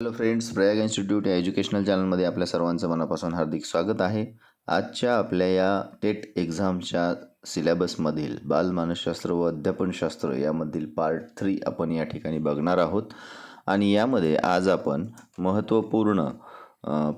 Hello friends Prayag institute या educational चॅनलमध्ये आपल्या सर्वांचं मनापासून हार्दिक स्वागत आहे. आजच्या आपल्या या टेट एक्झामच्या सिलेबसमधील बालमानसशास्त्र व अध्यापनशास्त्र यामधील पार्ट थ्री आपण या ठिकाणी बघणार आहोत. आणि यामध्ये आज आपण महत्त्वपूर्ण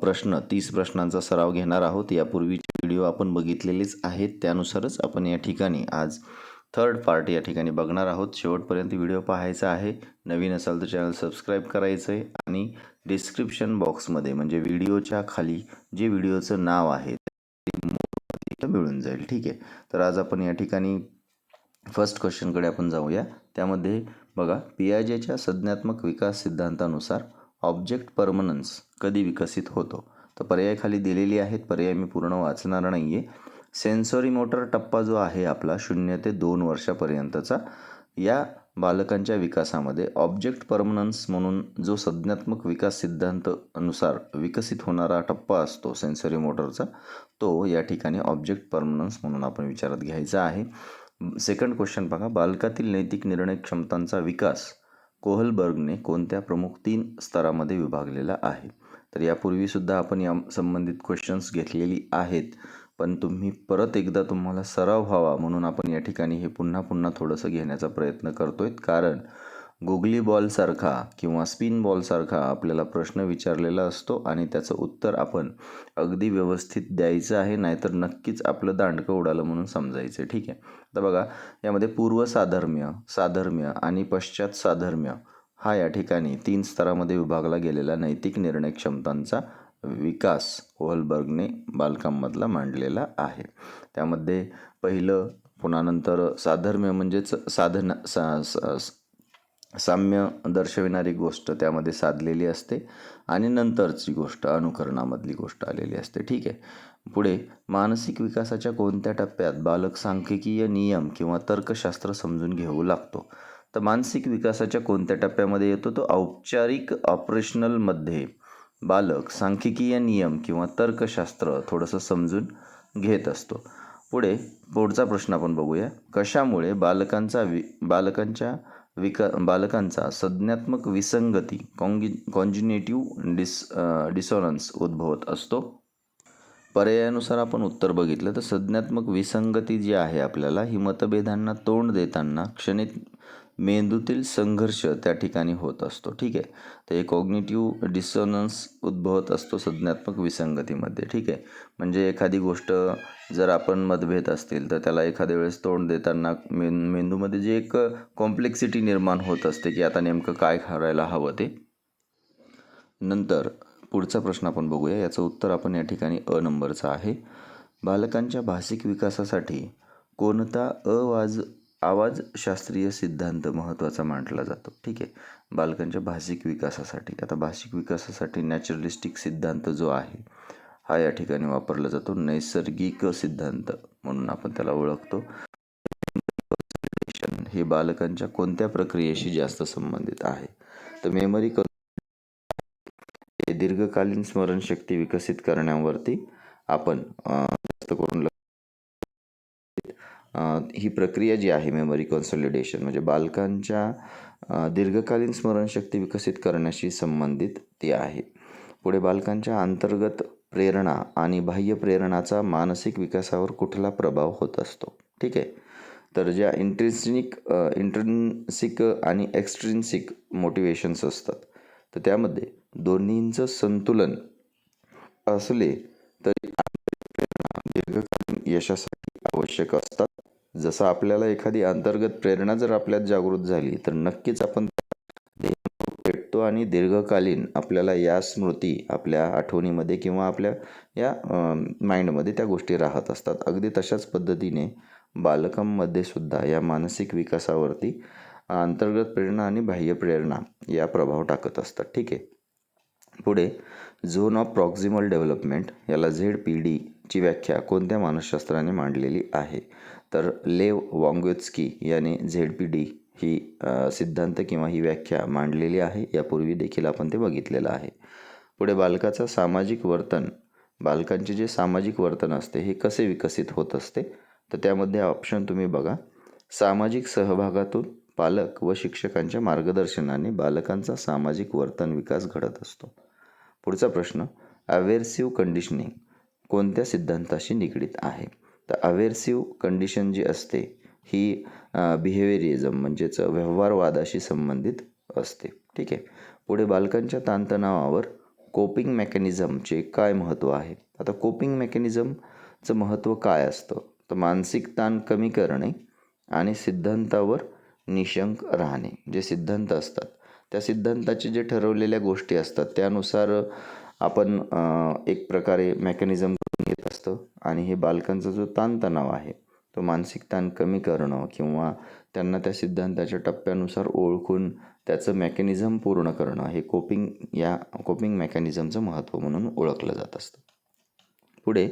प्रश्न तीस प्रश्नांचा सराव घेणार आहोत. यापूर्वीचे व्हिडिओ आपण बघितलेलेच आहेत. त्यानुसारच आपण या ठिकाणी आज थर्ड पार्ट या ठिकाणी बघणार आहोत. शेवटपर्यंत व्हिडिओ पाहायचा आहे. नवीन असाल तर चॅनल सबस्क्राईब करायचं आहे आणि डिस्क्रिप्शन बॉक्समध्ये म्हणजे व्हिडिओच्या खाली जे व्हिडिओचं नाव आहे ते मिळून जाईल. ठीक आहे? तर आज आपण या ठिकाणी फर्स्ट क्वेश्चनकडे आपण जाऊया. त्यामध्ये बघा पियाजेच्या संज्ञात्मक विकास सिद्धांतानुसार ऑब्जेक्ट परमनन्स कधी विकसित होतो? तर पर्याय खाली दिलेली आहेत. पर्याय मी पूर्ण वाचणार नाही आहे सेन्सरी मोटर टप्पा जो आहे आपला शून्य ते दोन वर्षापर्यंतचा या बालकांच्या विकासामध्ये ऑब्जेक्ट परमनन्स म्हणून जो संज्ञात्मक विकास सिद्धांत अनुसार विकसित होणारा टप्पा असतो सेन्सरी मोटरचा तो या ठिकाणी ऑब्जेक्ट परमनन्स म्हणून आपण विचारात घ्यायचा आहे. सेकंड क्वेश्चन बघा बालकातील नैतिक निर्णय क्षमतांचा विकास कोहलबर्गने कोणत्या प्रमुख तीन स्तरामध्ये विभागलेला आहे? तर यापूर्वीसुद्धा आपण या संबंधित क्वेश्चन्स घेतलेली आहेत. पण तुम्ही परत एकदा तुम्हाला सराव व्हावा म्हणून आपण या ठिकाणी हे पुन्हा पुन्हा थोडंसं घेण्याचा प्रयत्न करतो आहे कारण गुगली बॉलसारखा किंवा स्पिन बॉलसारखा आपल्याला प्रश्न विचारलेला असतो आणि त्याचं उत्तर आपण अगदी व्यवस्थित द्यायचं आहे नाहीतर नक्कीच आपलं दांडकं उडालं म्हणून समजायचं. ठीक आहे? आता बघा यामध्ये पूर्वसाधर्म्य साधर्म्य आणि पश्चात साधर्म्य हा या ठिकाणी तीन स्तरामध्ये विभागला गेलेला नैतिक निर्णय क्षमतांचा विकास ओहलबर्गने बालकांमधला मांडलेला आहे. त्यामध्ये पहिलं पुन्हा नंतर साधर्म्य म्हणजेच साधन सा सा- साम्य दर्शविणारी गोष्ट त्यामध्ये साधलेली असते आणि नंतरची गोष्ट अनुकरणामधली गोष्ट आलेली असते. ठीक आहे. पुढे मानसिक विकासाच्या कोणत्या टप्प्यात बालक सांख्यिकीय नियम किंवा तर्कशास्त्र समजून घेऊ लागतो? तर मानसिक विकासाच्या कोणत्या टप्प्यामध्ये येतो? तो औपचारिक ऑपरेशनलमध्ये बालक सांख्यिकीय नियम किंवा तर्कशास्त्र थोडंसं समजून घेत असतो. पुढे पुढचा प्रश्न आपण बघूया. कशामुळे बालकांचा वि बालकांच्या विका बालकांचा संज्ञात्मक विसंगती कॉन्गि कॉन्जिनेटिव्ह डिस डिसॉनन्स उद्भवत असतो? पर्यायानुसार आपण उत्तर बघितलं तर संज्ञात्मक विसंगती जी आहे आपल्याला ही मतभेदांना तोंड देताना क्षणित मेंदूतील संघर्ष त्या ठिकाणी होत असतो. ठीक आहे? तर हे कॉग्निटिव्ह डिसोनन्स उद्भवत असतो संज्ञात्मक विसंगतीमध्ये. ठीक आहे? म्हणजे एखादी गोष्ट जर आपण मतभेद असतील तर त्याला एखाद्या वेळेस तोंड देताना मेन मेंदूमध्ये जे एक कॉम्प्लेक्सिटी निर्माण होत असते की आता नेमकं काय करायला हवं ते. नंतर पुढचा प्रश्न आपण बघूया. याचं उत्तर आपण या ठिकाणी अ नंबरचं आहे. बालकांच्या भाषिक विकासासाठी कोणता अवाज आवाज शास्त्रीय सिद्धांत महत्त्वाचा मांडला जातो. ठीक आहे? बालकांच्या भाषिक विकासासाठी. आता भाषिक विकासासाठी नॅचरलिस्टिक सिद्धांत जो आहे हा या ठिकाणी वापरला जातो. नैसर्गिक सिद्धांत म्हणून आपण त्याला ओळखतो. हे बालकांच्या कोणत्या प्रक्रियेशी जास्त संबंधित आहे? तर मेमरी हे दीर्घकालीन स्मरणशक्ती विकसित करण्यावरती आपण जास्त करून ही प्रक्रिया जी आहे मेमरी कन्सॉलिडेशन म्हणजे बालकांच्या दीर्घकालीन स्मरणशक्ती विकसित करण्याशी संबंधित ती आहे. पुढे बालकांच्या अंतर्गत प्रेरणा आणि बाह्य प्रेरणाचा मानसिक विकासावर कुठला प्रभाव होत असतो? ठीक आहे. तर ज्या इंट्रेन्सिक इंट्रेन्सिक आणि एक्स्ट्रिन्सिक मोटिवेशन्स असतात तर त्यामध्ये दोन्हींचं संतुलन असले तरी दीर्घकालीन यशासाठी आवश्यक असतात. जसं आपल्याला एखादी अंतर्गत प्रेरणा जर आपल्यात जागृत झाली तर नक्कीच आपण भेटतो आणि दीर्घकालीन आपल्याला या स्मृती आपल्या आठवणीमध्ये किंवा आपल्या या माइंडमध्ये त्या गोष्टी राहत असतात. अगदी तशाच पद्धतीने बालकांमध्ये सुद्धा या मानसिक विकासावरती अंतर्गत प्रेरणा आणि बाह्य प्रेरणा या प्रभाव टाकत असतात. ठीक आहे? पुढे झोन ऑफ प्रॉक्झिमल डेव्हलपमेंट याला झेड पी डी ची व्याख्या कोणत्या मानसशास्त्राने मांडलेली आहे? तर लेव वॉंगोत्स्की याने झेड पी डी ही सिद्धांत किंवा ही व्याख्या मांडलेली आहे. यापूर्वी देखील आपण ते बघितलेलं आहे. पुढे बालकाचं सामाजिक वर्तन बालकांचे जे सामाजिक वर्तन असते हे कसे विकसित होत असते? तर त्यामध्ये ऑप्शन तुम्ही बघा. सामाजिक सहभागातून पालक व शिक्षकांच्या मार्गदर्शनाने बालकांचा सामाजिक वर्तन विकास घडत असतो. पुढचा प्रश्न अवेर्सिव्ह कंडिशनिंग कोणत्या सिद्धांताशी निगडीत आहे? तर अवेर्सिव्ह कंडिशन जी असते ही बिहेवियरिझम म्हणजेच व्यवहारवादाशी संबंधित असते. ठीक आहे? पुढे बालकांच्या ताणतणावावर कोपिंग मेकॅनिझमचे काय महत्त्व आहे? आता कोपिंग मेकॅनिझमचं महत्त्व काय असतं? तर मानसिक ताण कमी करणे आणि सिद्धांतावर निशंक राहणे जे सिद्धांत असतात. त्या सिद्धांताचे जे ठरवलेल्या गोष्टी असतात त्यानुसार आपण एक प्रकारे मेकॅनिझम करून घेत असतं. आणि हे बालकांचा जो ताणतणाव आहे तो मानसिक ताण कमी करणं किंवा त्यांना त्या सिद्धांताच्या टप्प्यानुसार ओळखून त्याचं मेकॅनिझम पूर्ण करणं हे कोपिंग या कोपिंग मेकॅनिझमचं महत्त्व म्हणून ओळखलं जात असतं. पुढे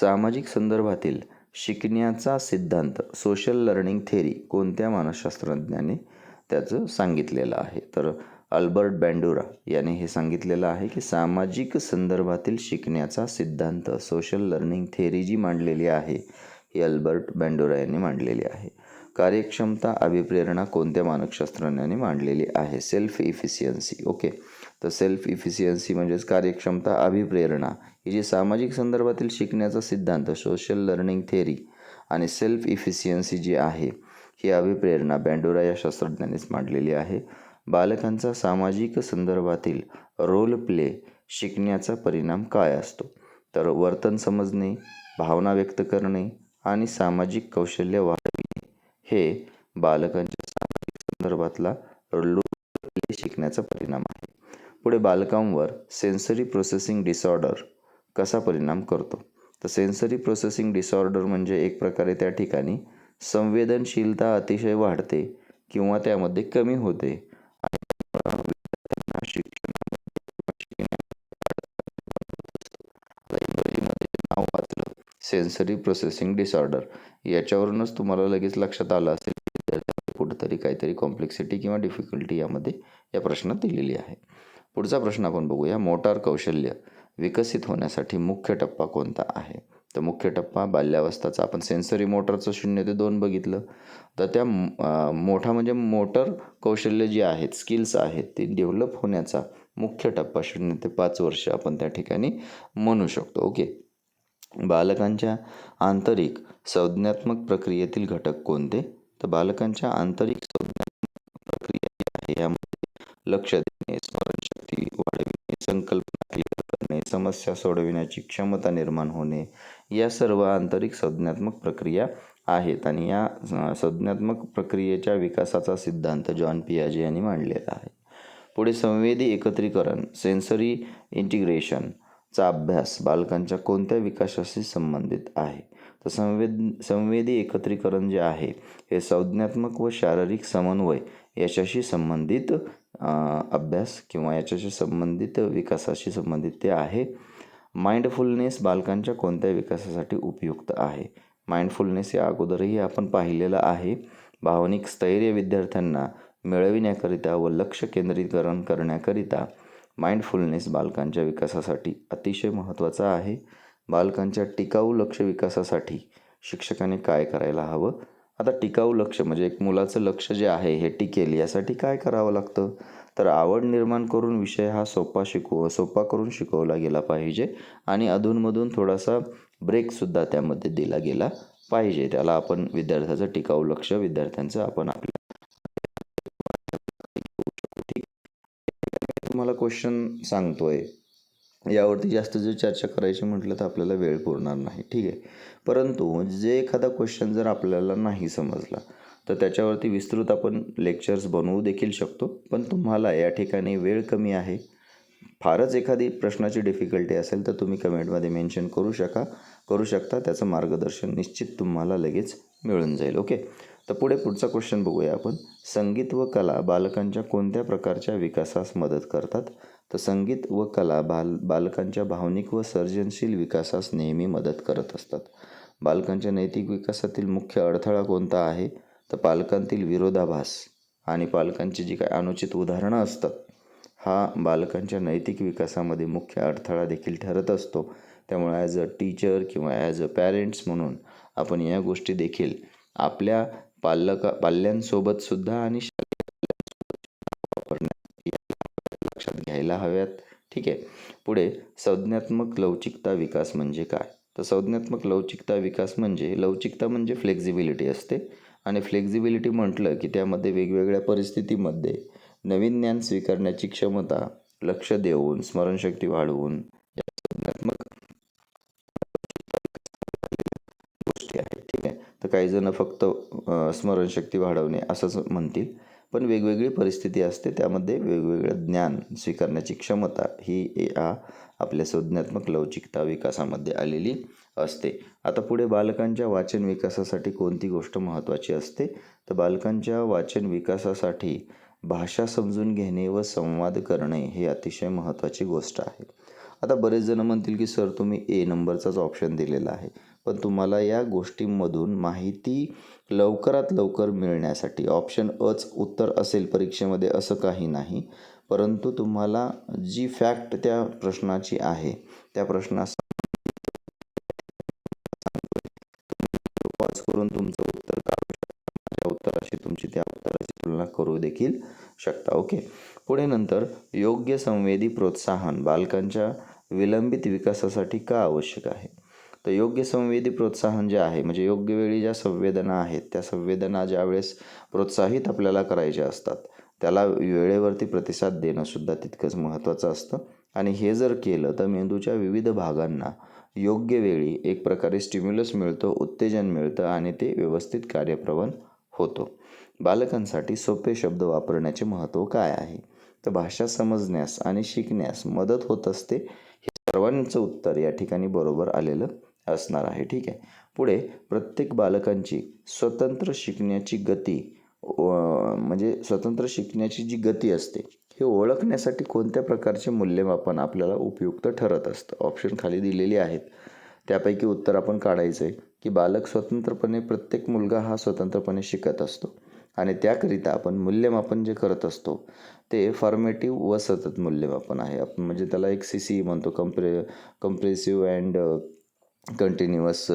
सामाजिक संदर्भातील शिकण्याचा सिद्धांत सोशल लर्निंग थेरी कोणत्या मानसशास्त्रज्ञाने त्याचं सांगितलेलं आहे. तर अल्बर्ट बँडुरा याने हे सांगितलेलं आहे की सामाजिक संदर्भातील शिकण्याचा सिद्धांत सोशल लर्निंग थेरी जी मांडलेली आहे ही अल्बर्ट बँडुरा यांनी मांडलेली आहे. कार्यक्षमता अभिप्रेरणा कोणत्या मानकशास्त्रज्ञाने मांडलेली आहे? सेल्फ इफिशियन्सी ओके तर सेल्फ इफिशियन्सी म्हणजेच कार्यक्षमता अभिप्रेरणा ही जी सामाजिक संदर्भातील शिकण्याचा सिद्धांत सोशल लर्निंग थेरी आणि सेल्फ इफिशियन्सी जी आहे ही अभिप्रेरणा बँडोरा या शास्त्रज्ञानेच मांडलेली आहे. बालकांचा सामाजिक संदर्भातील रोल प्ले शिकण्याचा परिणाम काय असतो? तर वर्तन समजणे भावना व्यक्त करणे आणि सामाजिक कौशल्य वाढविणे हे बालकांच्या सामाजिक संदर्भातला रोल प्ले शिकण्याचा परिणाम आहे. पुढे बालकांवर सेन्सरी प्रोसेसिंग डिसऑर्डर कसा परिणाम करतो? तर सेन्सरी प्रोसेसिंग डिसऑर्डर म्हणजे एक प्रकारे त्या ठिकाणी संवेदनशीलता अतिशय वाढते किंवा त्यामध्ये कमी होते. नाव वाचलं सेन्सरी प्रोसेसिंग डिसऑर्डर याच्यावरूनच तुम्हाला लगेच लक्षात आलं असेल कुठंतरी काहीतरी कॉम्प्लेक्सिटी किंवा डिफिकल्टी यामध्ये या प्रश्नात दिलेली आहे. पुढचा प्रश्न आपण बघूया. मोटार कौशल्य. विकसित होण्यासाठी मुख्य टप्पा कोणता आहे? तर मुख्य टप्पा बाल्यावस्थाचा. आपण सेन्सरी मोटरचं शून्य ते दोन बघितलं. तर त्या मोठा म्हणजे मोटर कौशल्य जी आहेत स्किल्स आहेत ती डेव्हलप होण्याचा मुख्य टप्पा शून्य ते पाच वर्ष आपण त्या ठिकाणी म्हणू शकतो. ओके? बालकांच्या आंतरिक संज्ञात्मक प्रक्रियेतील घटक कोणते? तर बालकांच्या आंतरिक संज्ञात्मक प्रक्रिया जी आहे. यामध्ये लक्ष देणे स्मरणशक्ती वाढविणे संकल्पना समस्या सोडविण्याची क्षमता निर्माण होणे या सर्व आंतरिक संज्ञात्मक प्रक्रिया आहेत आणि या संज्ञात्मक प्रक्रियेच्या विकासाचा सिद्धांत जॉन पियाजे यांनी मांडलेला आहे. पुढे संवेदी एकत्रीकरण सेन्सरी इंटिग्रेशनचा अभ्यास बालकांच्या कोणत्या विकासाशी संबंधित आहे? तर संवेद संवेदी एकत्रीकरण जे आहे हे संज्ञात्मक व शारीरिक समन्वय याच्याशी संबंधित अभ्यास किंवा याच्याशी संबंधित विकासाशी संबंधित ते आहे. माइंडफुलनेस बालकांच्या कोणत्या विकासासाठी उपयुक्त आहे? माइंडफुलनेस या अगोदरही आपण पाहिलेलं आहे. भावनिक स्थैर्य विद्यार्थ्यांना मिळविण्याकरिता व लक्ष केंद्रीकरण करण्याकरिता माइंडफुलनेस बालकांच्या विकासासाठी अतिशय महत्त्वाचा आहे. बालकांच्या टिकाऊ लक्ष विकासासाठी शिक्षकाने काय करायला हवं? आता टिकाऊ लक्ष म्हणजे एक मुलाचं लक्ष जे आहे हे टिकेल यासाठी काय करावं लागतं? तर आवड निर्माण करून विषय हा सोपा शिकव सोपा करून शिकवला गेला पाहिजे आणि अधूनमधून थोडासा ब्रेकसुद्धा त्यामध्ये दिला गेला पाहिजे. त्याला आपण विद्यार्थ्याचं टिकाऊ लक्ष विद्यार्थ्यांचं आपण आपल्या तुम्हाला क्वेश्चन सांगतोय. यावरती जास्त जर चर्चा करायची म्हटलं तर आपल्याला वेळ पुरणार नाही. ठीक आहे? परंतु जे एखादा क्वेश्चन जर आपल्याला नाही समजला तर त्याच्यावरती विस्तृत आपण लेक्चर्स बनवू देखील शकतो. पण तुम्हाला या ठिकाणी वेळ कमी आहे. फारच एखादी प्रश्नाची डिफिकल्टी असेल तर तुम्ही कमेंटमध्ये मेन्शन करू शका करू शकता. त्याचं मार्गदर्शन निश्चित तुम्हाला लगेच मिळून जाईल. ओके तर पुढे पुढचा क्वेश्चन बघूया आपण. संगीत व कला बालकांच्या कोणत्या प्रकारच्या विकासास मदत करतात? तर संगीत व कला बाल बालकांच्या भावनिक व सर्जनशील विकासास नेहमी मदत करत असतात. बालकांच्या नैतिक विकासातील मुख्य अडथळा कोणता आहे? तर पालकांतील विरोधाभास आणि पालकांची जी काही अनुचित उदाहरणं असतात हा बालकांच्या नैतिक विकासामध्ये मुख्य अडथळा देखील ठरत असतो. त्यामुळे ॲज अ टीचर किंवा ॲज अ पॅरेंट्स म्हणून आपण या गोष्टी देखील आपल्या पालका पाल्यांसोबतसुद्धा आणि घ्यायला हव्यात. ठीक आहे. पुढे संज्ञात्मक लवचिकता विकास म्हणजे काय? तर संज्ञात्मक लवचिकता विकास म्हणजे लवचिकता म्हणजे फ्लेक्झिबिलिटी असते. आणि फ्लेक्झिबिलिटी म्हटलं की त्यामध्ये वेगवेगळ्या परिस्थितीमध्ये नवीन ज्ञान स्वीकारण्याची क्षमता लक्ष देऊन स्मरणशक्ती वाढवून या संज्ञात्मक गोष्टी आहेत. ठीक आहे. तर काही जण फक्त स्मरणशक्ती वाढवणे असंच म्हणतील. पण वेगवेगळी परिस्थिती असते त्यामध्ये वेगवेगळं ज्ञान स्वीकारण्याची क्षमता ही या आपल्या संज्ञात्मक लवचिकता विकासामध्ये आलेली असते. आता पुढे बालकांच्या वाचन विकासासाठी कोणती गोष्ट महत्त्वाची असते? तर बालकांच्या वाचन विकासासाठी भाषा समजून घेणे व संवाद करणे हे अतिशय महत्त्वाची गोष्ट आहे. आता बरेच जण म्हणतील की सर तुम्ही ए नंबरचाच ऑप्शन दिलेला आहे. पण तुम्हाला या गोष्टींमधून माहिती लवकरात लवकर मिळण्यासाठी ऑप्शन अच उत्तर असेल परीक्षेमध्ये असं काही नाही. परंतु तुम्हाला जी फॅक्ट त्या प्रश्नाची आहे त्या प्रश्नास करून तुमचं उत्तर काढू शकता. उत्तराशी तुमची त्या उत्तराची तुलना करू देखील शकता. ओके. पुढे नंतर योग्य संवेदी प्रोत्साहन बालकांच्या विलंबित विकासासाठी का आवश्यक आहे? तर योग्य संवेदी प्रोत्साहन जे आहे म्हणजे योग्य वेळी ज्या संवेदना आहेत त्या संवेदना ज्यावेळेस प्रोत्साहित आपल्याला करायच्या असतात त्याला वेळेवरती प्रतिसाद देणंसुद्धा तितकंच महत्त्वाचं असतं. आणि हे जर केलं तर मेंदूच्या विविध भागांना योग्य वेळी एक प्रकारे स्टिम्युलस मिळतो उत्तेजन मिळतं आणि ते व्यवस्थित कार्यप्रवण होतो. बालकांसाठी सोपे शब्द वापरण्याचे महत्त्व काय आहे? तर भाषा समजण्यास आणि शिकण्यास मदत होत असते हे सर्वांचं उत्तर या ठिकाणी बरोबर आलेलं असणार आहे. ठीक आहे. पुढे प्रत्येक बालकांची स्वतंत्र शिकण्याची गती व- म्हणजे स्वतंत्र शिकण्याची जी गती असते हे ओळखण्यासाठी कोणत्या प्रकारचे मूल्यमापन आपल्याला उपयुक्त ठरत असतं? ऑप्शन खाली दिलेली आहेत. त्यापैकी उत्तर आपण काढायचं आहे की बालक स्वतंत्रपणे प्रत्येक मुलगा हा स्वतंत्रपणे शिकत असतो आणि त्याकरिता आपण मूल्यमापन जे करत असतो ते फॉर्मेटिव्ह व सतत मूल्यमापन आहे. आपण म्हणजे त्याला एक सी सी म्हणतो compre comprehensive and continuous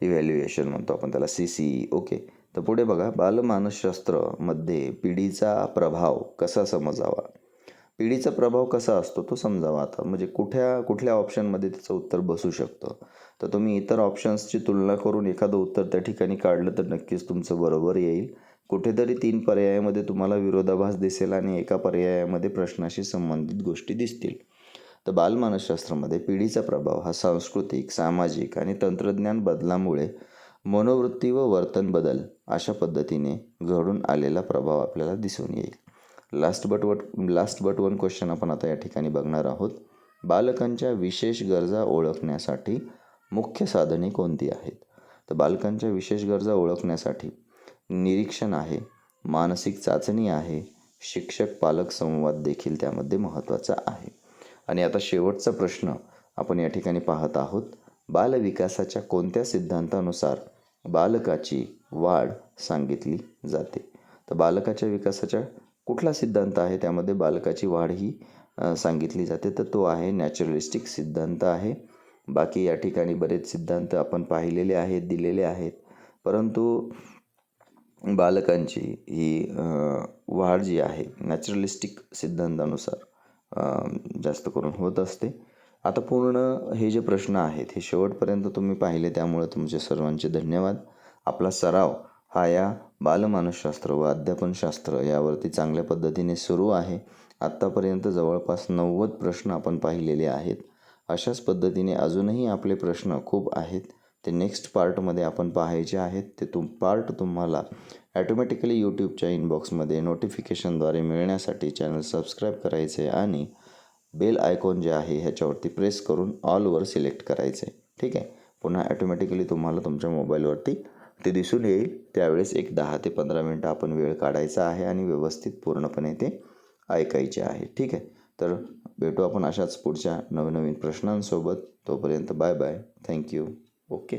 evaluation uh, म्हणतो आपण त्याला सी सी ओके तर पुढे बघा बालमानसशास्त्रमध्ये पिढीचा प्रभाव कसा समजावा? पिढीचा प्रभाव कसा असतो तो समजावा आता. म्हणजे कुठल्या कुठल्या ऑप्शनमध्ये त्याचं उत्तर बसू शकतं? तर तुम्ही इतर ऑप्शन्सची तुलना करून एखादं उत्तर त्या ठिकाणी काढलं तर नक्कीच तुमचं बरोबर येईल. कुठेतरी तीन पर्यायामध्ये तुम्हाला विरोधाभास दिसेल आणि एका पर्यायामध्ये प्रश्नाशी संबंधित गोष्टी दिसतील. तर बालमानसशास्त्रामध्ये पिढीचा प्रभाव हा सांस्कृतिक सामाजिक आणि तंत्रज्ञान बदलामुळे मनोवृत्ती व वर्तन बदल अशा पद्धतीने घडून आलेला प्रभाव आपल्याला दिसून येईल. Last but but last but one question आपण आता या ठिकाणी बघणार आहोत. बालकांच्या विशेष गरजा ओळखण्यासाठी मुख्य साधने कोणती आहेत? तर बालकांच्या विशेष गरजा ओळखण्यासाठी निरीक्षण आहे मानसिक चाचणी आहे शिक्षक पालक संवाद देखील त्यामध्ये महत्त्वाचा आहे. आणि आता शेवटचा प्रश्न आपण या ठिकाणी पाहत आहोत. बालविकासाच्या कोणत्या सिद्धांतानुसार बालकाची वाढ सांगितली जाते? तर बालकाच्या विकासाच्या कुठला सिद्धांत आहे? त्यामध्ये बालकाची वाढ ही सांगितली जाते. तर तो आहे नॅचरलिस्टिक सिद्धांत आहे. बाकी या ठिकाणी बरेच सिद्धांत आपण पाहिलेले आहेत दिलेले आहेत. परंतु बालकांची ही वाढ जी आहे नॅचरलिस्टिक सिद्धांतानुसार जास्त करून होत असते. आता पूर्ण हे जे प्रश्न आहेत हे शेवटपर्यंत तुम्ही पाहिले त्यामुळे तुमचे सर्वांचे धन्यवाद. आपला सराव हा या बालमानसशास्त्र व अध्यापनशास्त्र यावरती चांगल्या पद्धतीने सुरू आहे. आत्तापर्यंत जवळपास नव्वद प्रश्न आपण पाहिलेले आहेत. अशाच पद्धतीने अजूनही आपले प्रश्न खूप आहेत. ते नेक्स्ट पार्टमध्ये आपण पाहायचे आहेत ते तुम पार्ट तुम्हाला ॲटोमॅटिकली यूट्यूबच्या इनबॉक्समध्ये नोटिफिकेशनद्वारे मिळण्यासाठी चॅनल सबस्क्राईब करायचे आणि बेल आयकॉन जे आहे ह्याच्यावरती प्रेस करून ऑलवर सिलेक्ट करायचे. ठीक आहे? पुन्हा ॲटोमॅटिकली तुम्हाला तुमच्या मोबाईलवरती ते दिसून येईल. त्यावेळेस एक दहा ते पंधरा मिनटं आपण वेळ काढायचा आहे आणि व्यवस्थित पूर्णपणे ते ऐकायचे आहे. ठीक आहे? तर भेटू आपण अशाच पुढच्या नवनवीन प्रश्नांसोबत. तोपर्यंत बाय बाय थँक्यू ओके